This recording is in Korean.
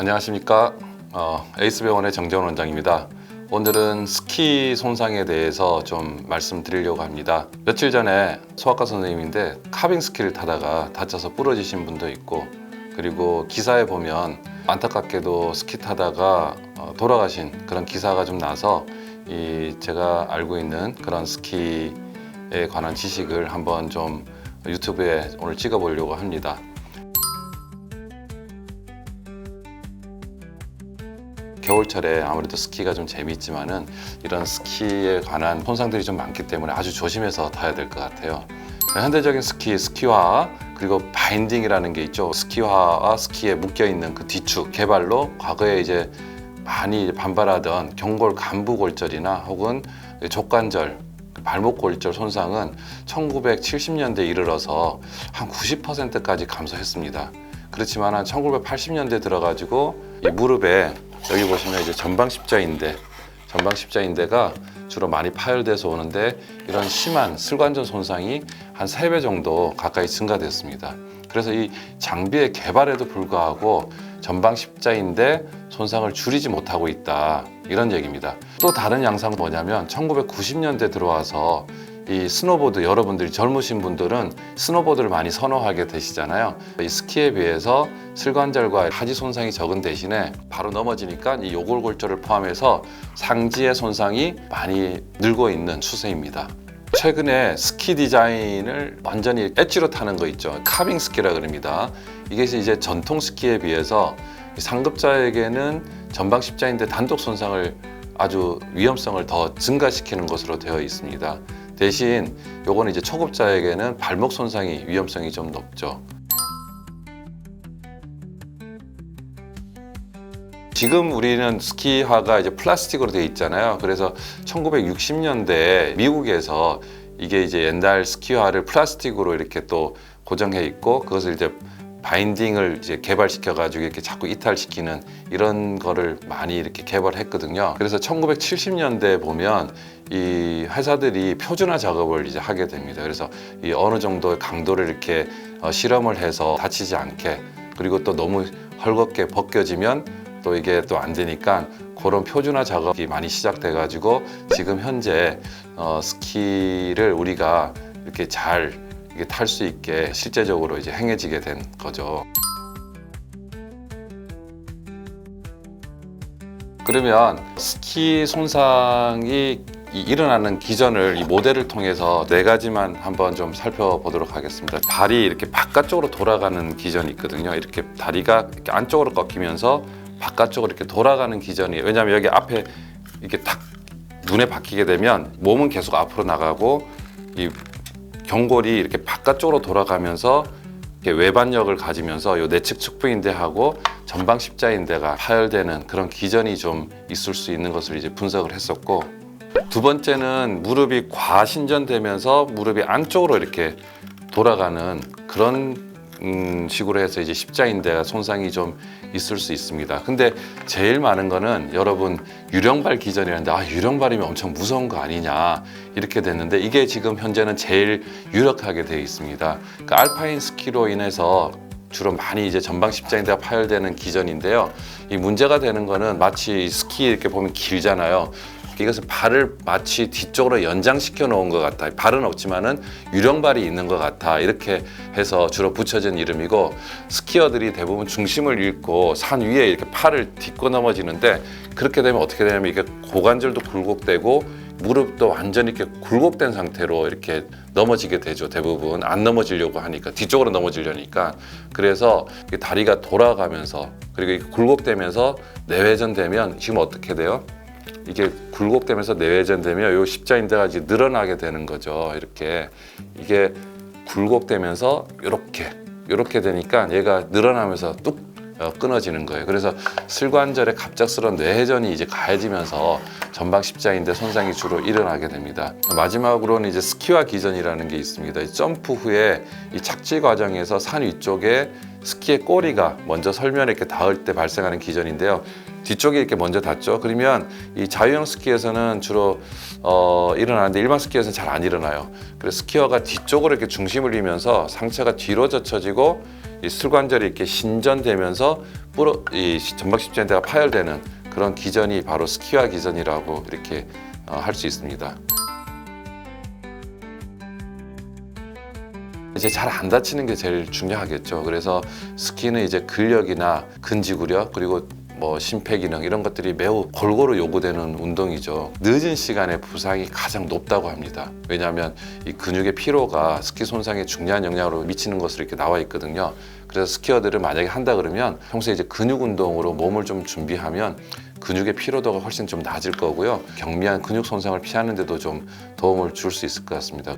안녕하십니까 어, 에이스병원의 정재원 원장입니다. 오늘은 스키 손상에 대해서 좀 말씀드리려고 합니다. 며칠 전에 소아과 선생님인데 카빙 스키를 타다가 다쳐서 부러지신 분도 있고 그리고 기사에 보면 안타깝게도 스키 타다가 어, 돌아가신 그런 기사가 좀 나서 이 제가 알고 있는 그런 스키에 관한 지식을 한번 좀 유튜브에 오늘 찍어보려고 합니다. 겨울철에 아무래도 스키가 좀 재미있지만은 이런 스키에 관한 손상들이 좀 많기 때문에 아주 조심해서 타야 될 것 같아요. 현대적인 스키, 스키화 그리고 바인딩이라는 게 있죠. 스키화와 스키에 묶여 있는 그 뒤축 개발로 과거에 이제 많이 반발하던 경골 간부 골절이나 혹은 족관절 발목 골절 손상은 1970년대 이르러서 한 90%까지 감소했습니다. 그렇지만 한 1980년대 들어가지고 이 무릎에 여기 보시면 이제 전방 십자인대, 전방 십자인대가 주로 많이 파열돼서 오는데 이런 심한 슬관절 손상이 한 세 배 정도 가까이 증가됐습니다. 그래서 이 장비의 개발에도 불구하고 전방 십자인대 손상을 줄이지 못하고 있다 이런 얘기입니다. 또 다른 양상은 뭐냐면 1990년대 들어와서 이 스노보드 여러분들이 젊으신 분들은 스노보드를 많이 선호하게 되시잖아요. 이 스키에 비해서 슬관절과 하지 손상이 적은 대신에 바로 넘어지니까 이 요골골절을 포함해서 상지의 손상이 많이 늘고 있는 추세입니다. 최근에 스키 디자인을 완전히 엣지로 타는 거 있죠. 카빙 스키라 그럽니다. 이게 이제 전통 스키에 비해서 이 상급자에게는 전방 십자인대 단독 손상을 아주 위험성을 더 증가시키는 것으로 되어 있습니다. 대신 요거는 이제 초급자에게는 발목 손상이 위험성이 좀 높죠. 지금 우리는 스키화가 이제 플라스틱으로 되어 있잖아요. 그래서 1960년대 미국에서 이게 이제 옛날 스키화를 플라스틱으로 이렇게 또 고정해 있고 그것을 이제 바인딩을 이제 개발시켜 가지고 이렇게 자꾸 이탈시키는 이런 거를 많이 이렇게 개발했거든요. 그래서 1970년대 보면 이 회사들이 표준화 작업을 이제 하게 됩니다. 그래서 이 어느 정도의 강도를 이렇게 어, 실험을 해서 다치지 않게 그리고 또 너무 헐겁게 벗겨지면 또 이게 또 안 되니까 그런 표준화 작업이 많이 시작돼 가지고 지금 현재 어, 스키를 우리가 이렇게 잘 이게 탈 수 있게 실제적으로 이제 행해지게 된 거죠. 그러면 스키 손상이 이- 일어나는 기전을 이 모델을 통해서 네 가지만 한번 좀 살펴보도록 하겠습니다. 발이 이렇게 바깥쪽으로 돌아가는 기전이 있거든요. 이렇게 다리가 이렇게 안쪽으로 꺾이면서 바깥쪽으로 이렇게 돌아가는 기전이 왜냐하면 여기 앞에 이렇게 탁 눈에 박히게 되면 몸은 계속 앞으로 나가고 이 경골이 이렇게 바깥쪽으로 돌아가면서 이렇게 외반력을 가지면서 요 내측 측부인대하고 전방 십자인대가 파열되는 그런 기전이 좀 있을 수 있는 것을 이제 분석을 했었고 두 번째는 무릎이 과신전되면서 무릎이 안쪽으로 이렇게 돌아가는 그런 음, 식으로 해서 이제 십자인대가 손상이 좀 있을 수 있습니다. 근데 제일 많은 거는 여러분 유령발 기전이라는데 아 유령발이면 엄청 무서운 거 아니냐 이렇게 됐는데 이게 지금 현재는 제일 유력하게 되어 있습니다. 그 알파인 스키로 인해서 주로 많이 이제 전방 십자인대가 파열되는 기전인데요. 이 문제가 되는 거는 마치 스키 이렇게 보면 길잖아요. 이것은 발을 마치 뒤쪽으로 연장시켜 놓은 것 같아. 발은 없지만은 유령발이 있는 것 같아. 이렇게 해서 주로 붙여진 이름이고 스키어들이 대부분 중심을 잃고 산 위에 이렇게 팔을 딛고 넘어지는데 그렇게 되면 어떻게 되냐면 이게 고관절도 굴곡되고 무릎도 완전히 이렇게 굴곡된 상태로 이렇게 넘어지게 되죠. 대부분 안 넘어지려고 하니까 뒤쪽으로 넘어지려니까 그래서 이 다리가 돌아가면서 그리고 굴곡되면서 내회전되면 지금 어떻게 돼요? 이게 굴곡되면서 내외전되면 요 십자인대가 이제 늘어나게 되는 거죠. 이렇게 이게 굴곡되면서 이렇게 이렇게 되니까 얘가 늘어나면서 뚝 어, 끊어지는 거예요. 그래서 슬관절의 갑작스러운 뇌회전이 이제 가해지면서 전방 십자인대 손상이 주로 일어나게 됩니다. 마지막으로는 이제 스키와 기전이라는 게 있습니다. 이 점프 후에 이 착지 과정에서 산 위쪽에 스키의 꼬리가 먼저 설면에 이렇게 닿을 때 발생하는 기전인데요. 뒤쪽에 이렇게 먼저 닿죠. 그러면 이 자유형 스키에서는 주로 어, 일어나는데 일반 스키에서는 잘 안 일어나요. 그래서 스키어가 뒤쪽으로 이렇게 중심을 잃으면서 상체가 뒤로 젖혀지고 이 술관절이 이렇게 신전되면서 뿌러 이 전박 십자인대가 파열되는 그런 기전이 바로 스키화 기전이라고 이렇게 어, 할 수 있습니다. 이제 잘 안 다치는 게 제일 중요하겠죠. 그래서 스키는 이제 근력이나 근지구력 그리고 뭐 심폐 기능 이런 것들이 매우 골고루 요구되는 운동이죠. 늦은 시간에 부상이 가장 높다고 합니다. 왜냐하면 이 근육의 피로가 스키 손상에 중요한 영향으로 미치는 것으로 이렇게 나와 있거든요. 그래서 스키어들을 만약에 한다 그러면 평소에 이제 근육 운동으로 몸을 좀 준비하면 근육의 피로도가 훨씬 좀 낮을 거고요. 경미한 근육 손상을 피하는 데도 좀 도움을 줄 수 있을 것 같습니다.